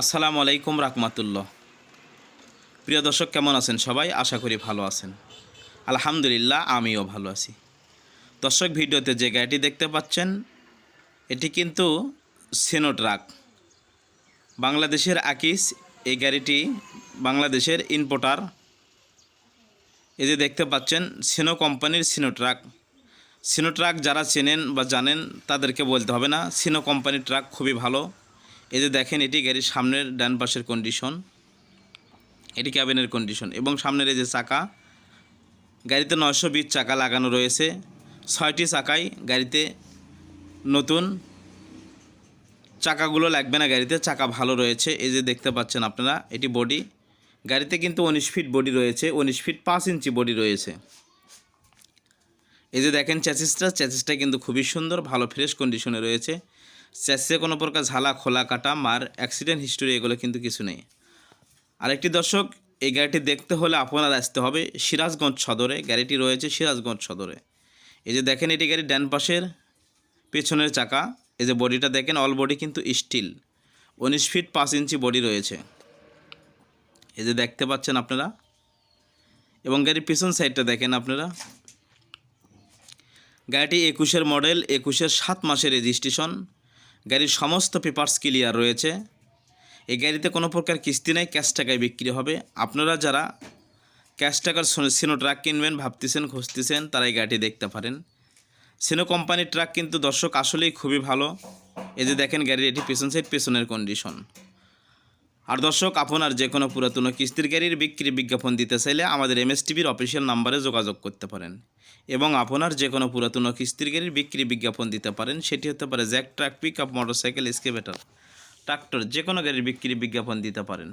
আসসালামু আলাইকুম রাহমাতুল্লাহ। প্রিয় দর্শক, কেমন আছেন সবাই? আশা করি ভালো আছেন। আলহামদুলিল্লাহ, আমিও ভালো আছি। দর্শক, ভিডিওতে যে গাড়িটি দেখতে পাচ্ছেন, এটি কিন্তু সেনো ট্রাক বাংলাদেশের আকিস, এই গাড়িটি বাংলাদেশের ইম্পোর্টার। এই যে দেখতে পাচ্ছেন, সিনো কোম্পানির সিনো ট্রাক সিনো ট্রাক যারা চেনেন বা জানেন, তাদেরকে বলতে হবে না, সিনো কোম্পানির ট্রাক খুবই ভালো। এই যে দেখেন, এটি গাড়ির সামনের ডান পাশের কন্ডিশন এটি ক্যাবিনের কন্ডিশন এবং সামনের এই যে চাকা, গাড়িতে নয়শো বিশ চাকা লাগানো রয়েছে। ছয়টি চাকাই গাড়িতে নতুন চাকাগুলো লাগবে না, গাড়িতে চাকা ভালো রয়েছে। এই যে দেখতে পাচ্ছেন আপনারা, এটি বডি গাড়িতে কিন্তু উনিশ ফিট বডি রয়েছে, উনিশ ফিট পাঁচ ইঞ্চি বডি রয়েছে। এই যে দেখেন চ্যাসিসটা চ্যাসিসটা কিন্তু খুবই সুন্দর, ভালো ফ্রেশ কন্ডিশনে রয়েছে। চ্যাসিসে কোনো প্রকার ঝালা, খোলা কাটা, মার অ্যাক্সিডেন্ট হিস্টোরি এগুলো কিন্তু কিছু নেই। আরেকটি দর্শক, এই গাড়িটি দেখতে হলে আপনার আসতে হবে সিরাজগঞ্জ সদরে। গাড়িটি রয়েছে সিরাজগঞ্জ সদরে। এই যে দেখেন, এটি গাড়ির ডান পাশের, পেছনের চাকা। এই যে বডিটা দেখেন অল বডি কিন্তু স্টিল উনিশ ফিট পাঁচ ইঞ্চি বডি রয়েছে। এই যে দেখতে পাচ্ছেন আপনারা। এবং গাড়ির পিছন সাইডটা দেখেন আপনারা। গাড়িটি একুশের মডেল একুশের সাত মাসের রেজিস্ট্রেশন গাড়ির সমস্ত পেপার্স ক্লিয়ার রয়েছে। এই গাড়িতে কোনো প্রকার কিস্তি নাই ক্যাশ টাকায় বিক্রি হবে। আপনারা যারা ক্যাশ টাকার সিনো ট্রাক কিনবেন, ভাবতেছেন, খুঁজতেছেন, তারা এই গাড়িটি দেখতে পারেন। সিনো কোম্পানির ট্রাক কিন্তু দর্শক আসলেই খুবই ভালো। এই যে দেখেন গাড়ির এটি পেছন সাইড পেছনের কন্ডিশন আর দর্শক, আপনার যে কোনো পুরাতন কিস্তির গাড়ির বিক্রি বিজ্ঞাপন দিতে চাইলে আমাদের এম এস টিভির অফিসিয়াল নাম্বারে যোগাযোগ করতে পারেন। এবং আপনার যে কোনো পুরাতন কিস্তির গাড়ির বিক্রি বিজ্ঞাপন দিতে পারেন, সেটি হতে পারে jack truck pickup motorcycle excavator tractor, যে কোনো গাড়ির বিক্রি বিজ্ঞাপন দিতে পারেন।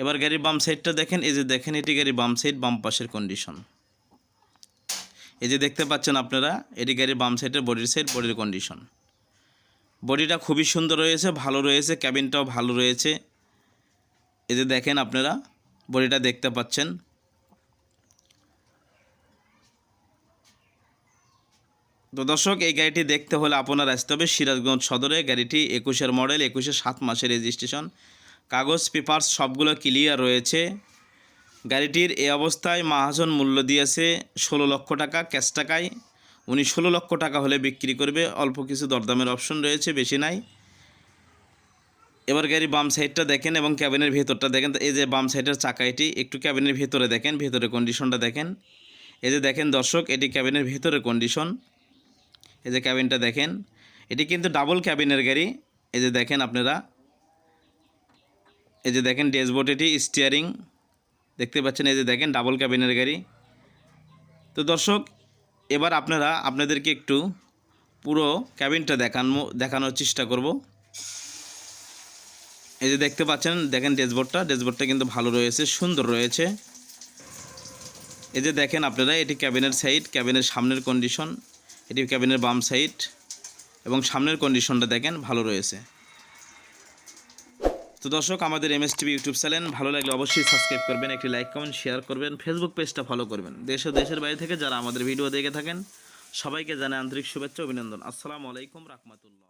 এবার গাড়ির বাম সাইডটা দেখেন, এই যে দেখেন, এটি গাড়ির বাম সাইড, বাম পাশের কন্ডিশন এই যে দেখতে পাচ্ছেন আপনারা, এটি গাড়ির বাম সাইডের বডির সাইড, বডির কন্ডিশন বডিটা খুবই সুন্দর রয়েছে, ভালো রয়েছে ক্যাবিনটাও ভালো রয়েছে। এই যে দেখেন আপনারা, বডিটা দেখতে পাচ্ছেন। তো দর্শক, এই গাড়িটি দেখতে হলে আপনার আসতে হবে সিরাজগঞ্জ সদরে। গাড়িটি একুশের মডেল একুশের সাত মাসের রেজিস্ট্রেশন কাগজ পেপার্স সবগুলো ক্লিয়ার রয়েছে। গাড়িটির এই অবস্থায় মাহাজন মূল্য দিয়েছে ষোলো লক্ষ টাকা ক্যাশ টাকায়। উনি ষোলো লক্ষ টাকা হলে বিক্রি করবে। অল্প কিছু দরদামের অপশন রয়েছে, বেশি নাই। এবার গাড়ি বাম সাইডটা দেখেন এবং ক্যাবিনের ভেতরটা দেখেন। এই যে বাম সাইডের চাকা এটি, একটু ক্যাবিনের ভেতরে দেখেন, ভেতরে কন্ডিশনটা দেখেন। এই যে দেখেন দর্শক, এটি ক্যাবিনের ভেতরে কন্ডিশন এই যে ক্যাবিনটা দেখেন, এটি কিন্তু ডাবল ক্যাবিনের গাড়ি। এই যে দেখেন আপনারা, এই যে দেখেন ড্যাশবোর্ড এটি স্টিয়ারিং দেখতে পাচ্ছেন, এই যে দেখেন ডাবল ক্যাবিনের গাড়ি। তো দর্শক, এবার আপনারা, আপনাদেরকে একটু পুরো ক্যাবিনটা দেখানো দেখানোর চেষ্টা করব। এই যে দেখতে পাচ্ছেন, দেখেন ড্যাশবোর্ডটা। ড্যাশবোর্ডটা কিন্তু ভালো রয়েছে, সুন্দর রয়েছে। এই যে দেখেন আপনারা, এটি ক্যাবিনের সাইড, ক্যাবিনের সামনের কন্ডিশন এটি ক্যাবিনের বাম সাইড এবং সামনের কন্ডিশনটা দেখেন, ভালো রয়েছে। তো দর্শক, আমাদের M S TV YouTube channel, ভালো লাগলে অবশ্যই সাবস্ক্রাইব করবেন, একটি লাইক, কমেন্ট, শেয়ার করবেন, ফেসবুক পেজটা ফলো করবেন। দেশ ও দেশের বাইরে থেকে যারা আমাদের ভিডিও দেখে থাকেন, সবাইকে জানাই আন্তরিক শুভেচ্ছা, অভিনন্দন। আসসালামু আলাইকুম, রহমতুল্লাহ।